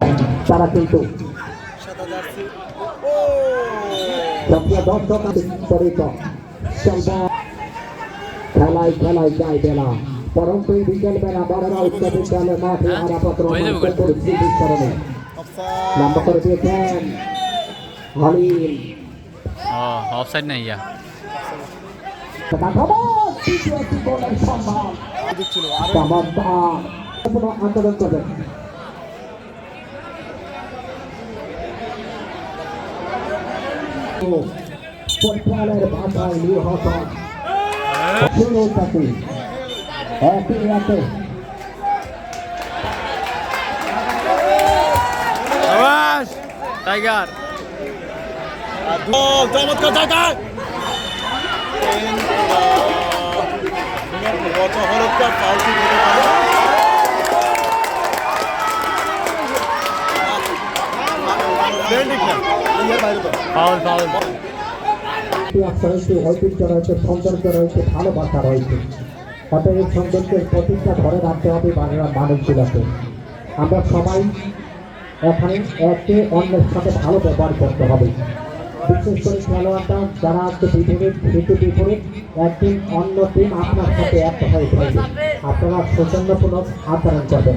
তারা কিন্তু সাদা জার্সি সক্রিয় দর্শক পরিত খেলায় খেলায় যায় বেলা। পরন্তু বিকেল বেলা বড়রা উচ্চ বিদ্যালয় মাঠে আরাপত্র পরিস্থিতির কারণে লম্বা করে দিয়েছেন হলিম অফসাইড নাই ইয়া। তৃতীয় একটি গোলের সম্ভব দিচ্ছিল আরও চমৎকার কোনো আন্দোলন করবেন ফুটবলের ভাষায় নিহত শুরু থেকে একই একে টাইগার চমৎকার হলুদটা পাল্টি দিতে পারে রয়েছে। রয়েছে ধরে রাখতে হবে আমরা সবাই এখানে একে অন্যের সাথে ভালো ব্যবহার করতে হবে। বিশেষ করে খেলোয়াড়রা যারা আজকে বিপরীত হেতু বিপরীত একদিন অন্য টিম আপনার সাথে এক হয়ে থাকবে আপনারা সৌজন্যপূর্ণ আচরণ করবেন।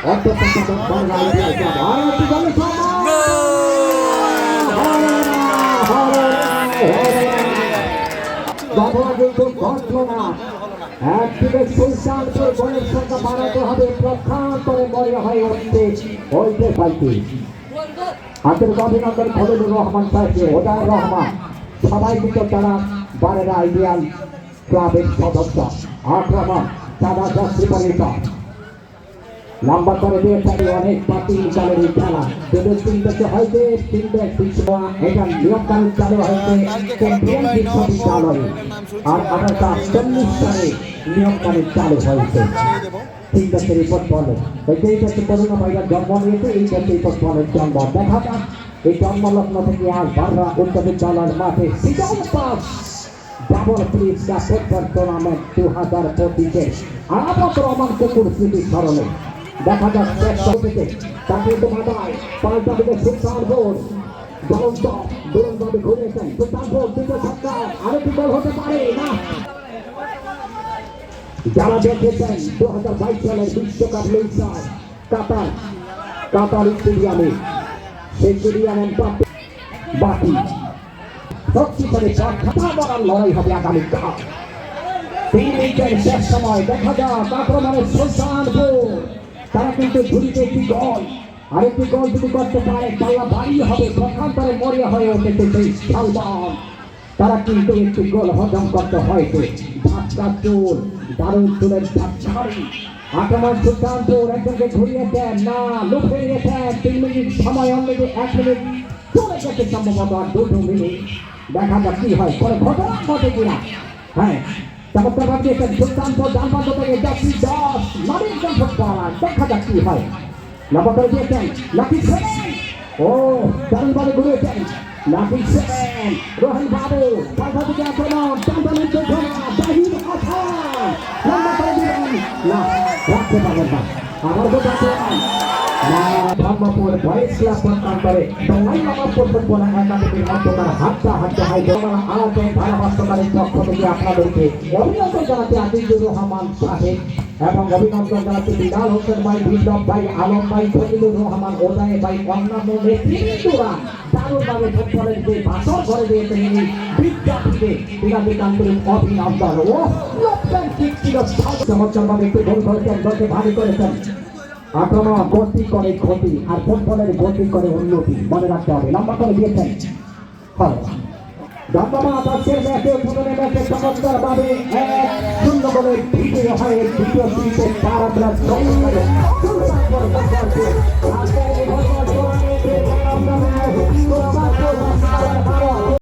আর একটি গোলের ব্যবহার কিন্তু ঘটলো না একদিকে সুলতানপুর গোলের সংখ্যা বাড়াতে হবে প্রখান্তরে মরে হয়ে উঠছে ওই যে সাইকেল আন্তরিক অভিনন্দন খলিলুর রহমান সাহেবকে ওদার রহমান সবাই কিন্তু তারা বারেরা আইডিয়াল ক্লাবের সদস্য আক্রমণ যাত্রী পরিচয় লম্বা করে দিয়ে থাকে অনেক পাতি চালের খেলা। যদি তিনটাকে হয়তো, তিনটে পিছুয়া এটা কানুন চালু হয়েছে চ্যাম্পিয়ন বিশ্ববিদ্যালয়ে আর আঠারোশো চল্লিশ সালে কানুন চালু হয়েছে। দেবো তিনটা রিপোর্ট বলে এই যাচ্ছে করোনা ভাইরাস জন্ম নিয়েছে এই যাচ্ছে রিপোর্ট বলের জন্ম। দেখা যাক, এই জন্মলগ্ন থেকে আজ বাররা উচ্চ বিদ্যালয়ের মাঠে season pass double the football tournament দু হাজার পঁচিশে। আরামত রহমান কুকুর স্মৃতি স্মরণে দেখা যাক চেষ্টা থেকে তাকে তো মাথায় পাল্টা দিকে সুলতান বোর্ড জ্বলন্ত দুরন্তভাবে ঘুরেছেন সুলতান বোর্ড দ্বিতীয় ছক্কা আরেকটি গোল হতে পারে। না। যারা দেখেছেন দু হাজার বাইশ সালের বিশ্বকাপ লিগসার কাতার কাতার স্টেডিয়ামে, সেই স্টেডিয়ামে বাকি। শক্তিশালী খাতা বলার লড়াই হবে আগামীকাল তিন মিনিটের শেষ সময়। দেখা যাক আক্রমণের সুলতানপুর তারা কিন্তু ঝুড়িতে একটি গল আরেকটি গোল যদি করতে পারে, পাল্লা বাড়ি হবে প্রখান্তরে মরিয়া হয়ে উঠেছে সেই সালমান তারা কিন্তু একটি গোল হজম করতে হয়েছে। ধাক্কা চোর, দারুণ চুলের ধাক্কারি আক্রমণ সুলতানপুর একজনকে ঘুরিয়েছেন না, লুফে নিয়েছেন তিন মিনিট সময় অলরেডি এক মিনিট। চলে গেছে সম্ভবত আর দুটো মিনিট। দেখা যাক কি হয়। পরে ঘটনা ঘটে কিনা? হ্যাঁ। চমৎকার ভাবিয়েছেন সুলতানপুর ডান প্রান্ত থেকে যাচ্ছি দশ নবীন ফুটবলার দেখা যাক কি হয়। লম্বা করে দিয়েছেন লাকি সেভেন ও দারুণভাবে ঘুরিয়েছেন লাকি সেভেন রোহন বাবু পাল্টা দিকে আক্রমণ টানটানির যোজনা বাহির আসান লম্বা করে না, রাখতে পারবেন না। আবার গোটা না বয়েস ক্লাব প্রান্তরে দলাই নবাবপুর ফুটবল একাডেমির অন্তকার হাতটা হাতটা হাই দোকান আলাদা ধারাভাষ্যকারীর পক্ষ থেকে আপনাদেরকে অভিনন্দন জানাতে আজিজুর রহমান সাহেব এবং অভিনন্দন জানাতে বিলাল হোসেন ভাই, বিপ্লব ভাই, আলম ভাই, ফজিলুর রহমান ওদায় ভাই, অন্যান্য নেতৃত্বরা করে ও, লোকজন ঠিক ছিল করেছেন। আক্রমণ গতি করে ক্ষতি আর ফুটবলের গতি করে উন্নতি। মনে রাখতে হবে, লম্বা করে দিয়েছেন। দমদমা আদর্শের ম্যাচে দ্বিতীয় হয়ে